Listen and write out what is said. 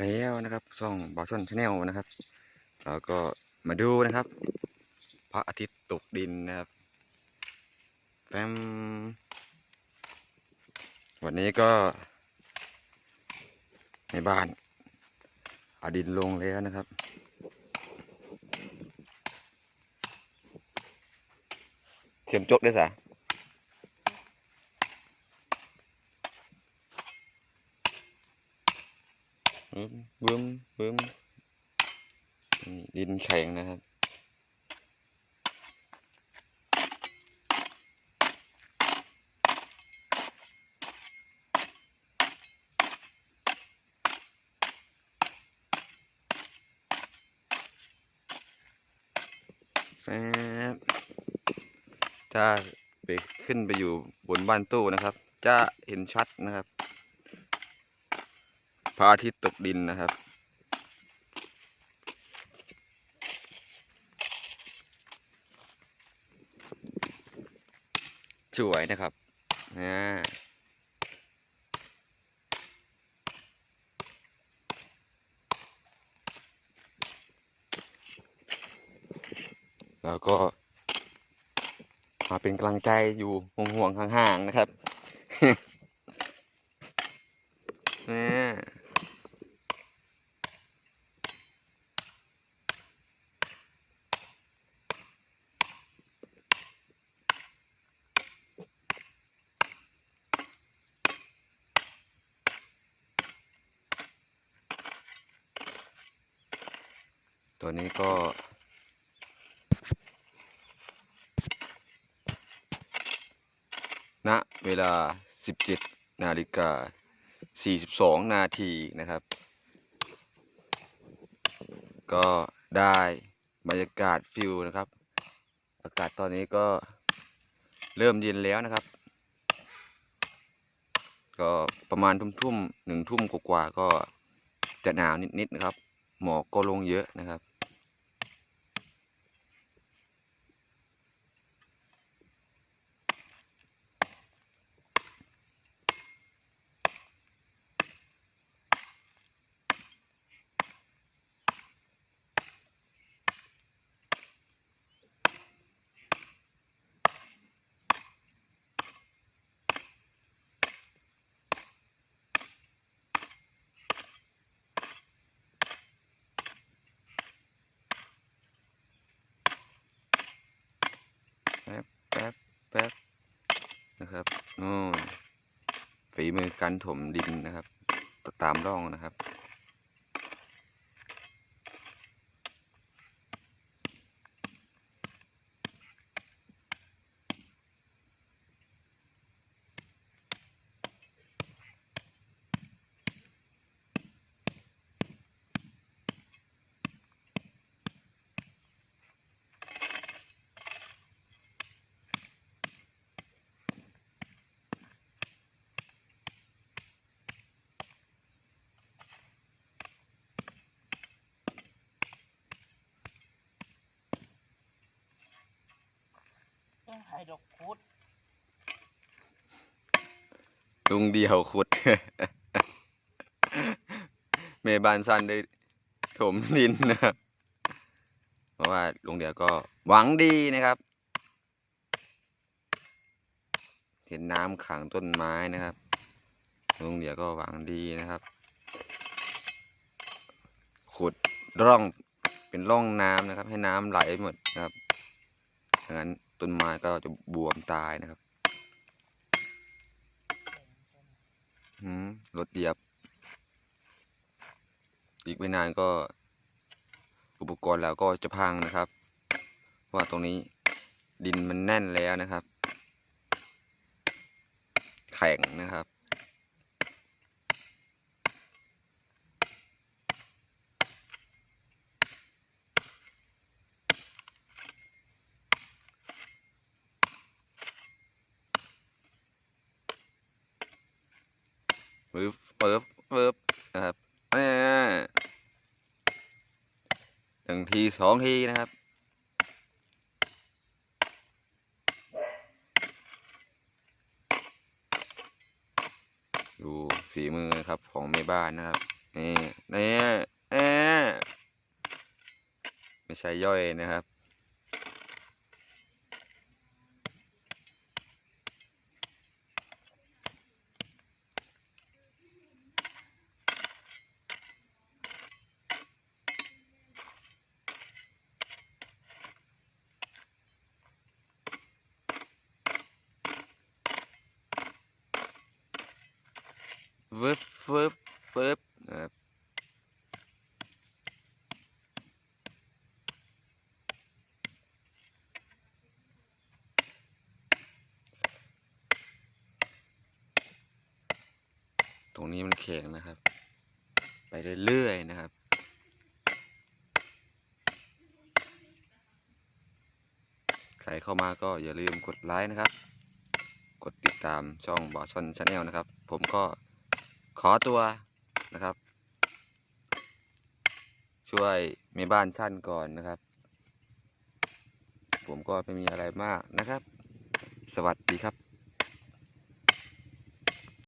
แล้วนะครับช่องบอชอนชาแนลนะครับแล้วก็มาดูนะครับพระอาทิตย์ตกดินนะครับแฟมวันนี้ก็ในบ้านอาดินลงแล้วนะครับ เสียมจกได้สะ บึ้มบึ้มบึ้มนี่ดินแข็งนะครับแฟบถ้าไปขึ้นไปอยู่บนบ้านตู้นะครับ จะเห็นชัดนะครับ พระอาทิตย์ตกดินนะครับ สวยนะครับนะแล้วก็มาเป็นกำลังใจอยู่ห่วงๆห่างๆนะครับนี่ ตัวนี้ก็ ณ เวลา 17 นาฬิกา 42 นาทีนะครับ ก็ได้บรรยากาศฟิวนะครับ อากาศตอนนี้ก็เริ่มเย็นแล้วนะครับ ก็ประมาณทุ่มๆหนึ่งทุ่มกว่าก็จะหนาวนิดๆนะครับ หมอกก็ลงเยอะนะครับ แป๊บแป๊บแป๊บ นะครับนู่นฝีมือการถมดินนะครับ ตามร่องนะครับ ให้ดอกคุดลุงเดียวขุด เมบานซันได้ถมดินนะครับ เพราะว่าลุงเดียวก็หวังดีนะครับ เห็นน้ำขังต้นไม้นะครับ ลุงเดียวก็หวังดีนะครับ ขุดร่องเป็นร่องน้ำนะครับ ให้น้ำไหลหมดนะครับดังนั้น ต้นไม้ก็จะบวมตายนะครับหืมรถเหยียบ อีกไม่นานก็ อุปกรณ์แล้วก็จะพังนะครับเพราะว่าตรงนี้ดินมันแน่นแล้วนะครับ แข็งนะครับ ปึ๊บปึ๊บปึ๊บนะครับแน่หนึ่งทีสองทีนะครับดูฝีมือนะครับของแม่บ้านนะครับนี่นี่เอ๊ไม่ใช่ย่อยนะครับ วึบฟึบฟึบนะครับตรงนี้มันแข็งนะครับ ไปเรื่อยๆนะครับใครเข้ามาก็อย่าลืมกดไลค์นะครับ กดติดตามช่องบอชอนชาแนลนะครับ ผมก็ ขอตัวนะครับ ช่วยแม่บ้านสั้นก่อนนะครับ ผมก็ไม่มีอะไรมากนะครับ สวัสดีครับ